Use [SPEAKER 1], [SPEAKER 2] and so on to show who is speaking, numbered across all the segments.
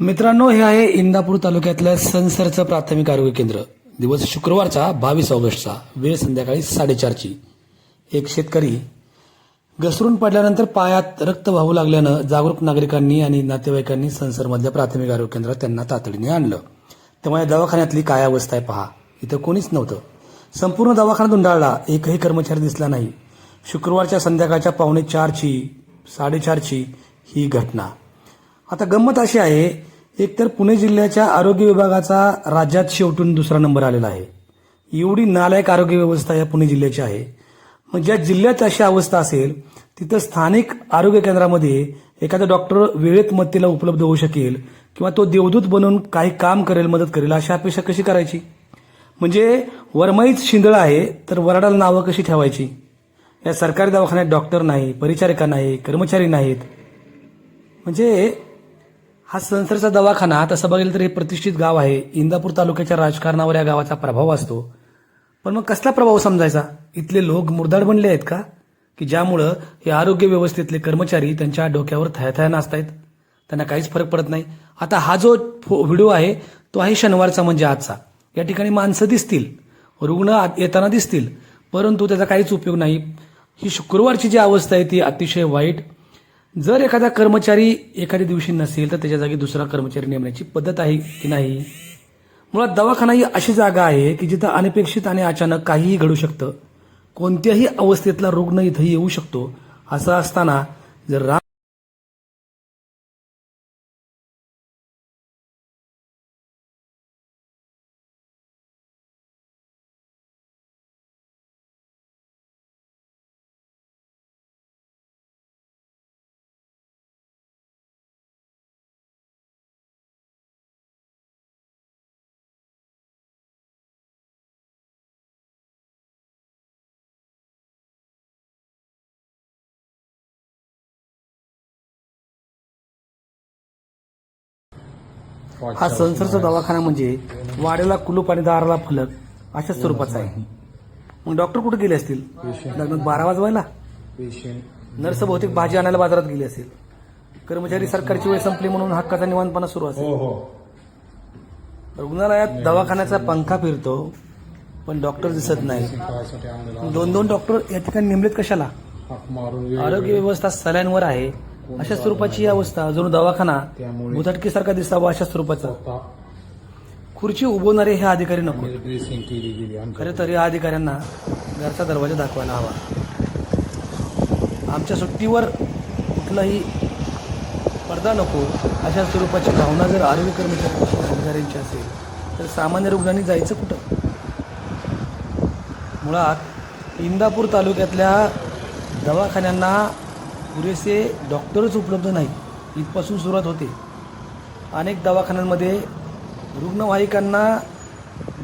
[SPEAKER 1] मित्रांनो हे आहे इंदापूर तालुक्यातलं सनसरचं प्राथमिक आरोग्य केंद्र. दिवस शुक्रवारचा बावीस ऑगस्टचा वेळ संध्याकाळी साडेचारची. एक शेतकरी घसरून पडल्यानंतर पायात रक्त वाहू लागल्यानं जागरूक नागरिकांनी आणि नातेवाईकांनी सनसरमधल्या प्राथमिक आरोग्य केंद्रात त्यांना तातडीने आणलं. त्यामुळे दवाखान्यातली काय अवस्था आहे पहा. इथं कोणीच नव्हतं. संपूर्ण दवाखाना धुंडाळला एकही कर्मचारी दिसला नाही. शुक्रवारच्या संध्याकाळच्या पावणे चारची साडेचारची ही घटना. आता गंमत अशी आहे एकतर पुणे जिल्ह्याच्या आरोग्य विभागाचा राज्यात शेवटून दुसरा नंबर आलेला आहे. एवढी नालायक आरोग्य व्यवस्था या पुणे जिल्ह्याची आहे. मग ज्या जिल्ह्यात अशी अवस्था असेल तिथं स्थानिक आरोग्य केंद्रामध्ये एखादा डॉक्टर वेळेत मदतीला उपलब्ध होऊ शकेल किंवा तो देवदूत बनून काही काम करेल मदत करेल अशी अपेक्षा कशी करायची? म्हणजे वरमाईच शिंदळ आहे तर वराडाला नावं कशी ठेवायची? या सरकारी दवाखान्यात डॉक्टर नाही परिचारिका नाही कर्मचारी नाहीत. म्हणजे हा संसरचा दवाखाना तसं बघितलं तर हे प्रतिष्ठित गाव आहे. इंदापूर तालुक्याच्या राजकारणावर या गावाचा प्रभाव असतो. पण मग कसला प्रभाव समजायचा? इथले लोक मुर्दाड बनले आहेत का? की ज्यामुळं हे आरोग्य व्यवस्थेतले कर्मचारी त्यांच्या डोक्यावर थयाथया नाचतायत? त्यांना काहीच फरक पडत नाही. आता हा जो फो- व्हिडिओ आहे तो आहे शनिवारचा म्हणजे आजचा. या ठिकाणी माणसं दिसतील. रुग्ण आत- येताना दिसतील. परंतु त्याचा काहीच उपयोग नाही. ही शुक्रवारची जी अवस्था आहे ती अतिशय वाईट जर एखादा कर्मचारी एखाद्या दिवशी नसेल तर त्याच्या जागी दुसरा कर्मचारी नेमण्याची पद्धत आहे की नाही? मुळात दवाखाना ही अशी जागा आहे की जिथं अनपेक्षित आणि अचानक काहीही घडू शकतं. कोणत्याही अवस्थेतला रुग्ण इथं येऊ शकतो. असं असताना जर राम हा संसरचा दवाखाना म्हणजे वाड्याला कुलूप आणि दाराला फलक अशा स्वरूपाचा आहे. मग डॉक्टर कुठे गेले असतील? लग्नात बारा वाजवायला? नर्स बहुतेक भाजी आणायला बाजारात गेली असेल. कर्मचारी सरकारची वेळ संपली म्हणून हक्काचा निवांतपणा सुरू असेल.
[SPEAKER 2] हो हो.
[SPEAKER 1] रुग्णालयात दवाखान्याचा पंखा फिरतो पण डॉक्टर दिसत नाही. दोन दोन डॉक्टर या ठिकाणी नेमलेत कशाला? आरोग्य व्यवस्था सल्यांवर आहे. अशा स्वरूपाची ही अवस्था जणू दवाखाना भुताटकीसारखा दिसावा अशा स्वरूपाचा. खुर्ची उभवणारे हे अधिकारी नको. खरं तर या अधिकाऱ्यांना घरचा दरवाजा दाखवायला हवा. आमच्या सुट्टीवर कुठलाही पडदा नको अशा स्वरूपाची भावना जर आरोग्य कर्मचारी अधिकाऱ्यांची असेल तर सामान्य रुग्णांनी जायचं कुठं? मुळात इंदापूर तालुक्यातल्या दवाखान्यांना पुरेसे डॉक्टरच उपलब्ध नाही इथपासून सुरुवात होते. अनेक दवाखान्यांमध्ये रुग्णवाहिकांना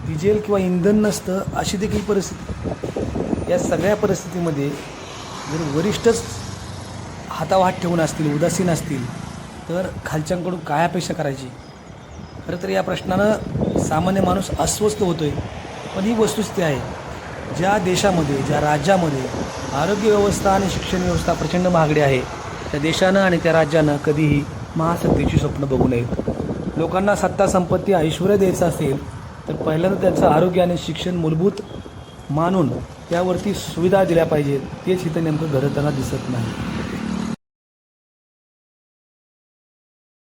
[SPEAKER 1] डिझेल किंवा इंधन नसतं अशी देखील परिस्थिती. या सगळ्या परिस्थितीमध्ये जर वरिष्ठच हातावाहात ठेवून असतील उदासीन असतील तर खालच्यांकडून काय अपेक्षा करायची? खरं तर या प्रश्नानं सामान्य माणूस अस्वस्थ होतो आहे पण ही वस्तुस्थिती आहे. ज्या देशामध्ये ज्या राज्यामध्ये आरोग्य व्यवस्था आणि शिक्षण व्यवस्था प्रचंड महागडी आहे त्या देशानं आणि त्या राज्यानं कधीही महासत्तेची स्वप्न बघू नयेत. लोकांना सत्ता संपत्ती ऐश्वर्य द्यायचं असेल तर पहिल्यांदा त्यांचं आरोग्य आणि शिक्षण मूलभूत मानून त्यावरती सुविधा दिल्या पाहिजेत तेच इथं नेमकं घडताना दिसत नाही.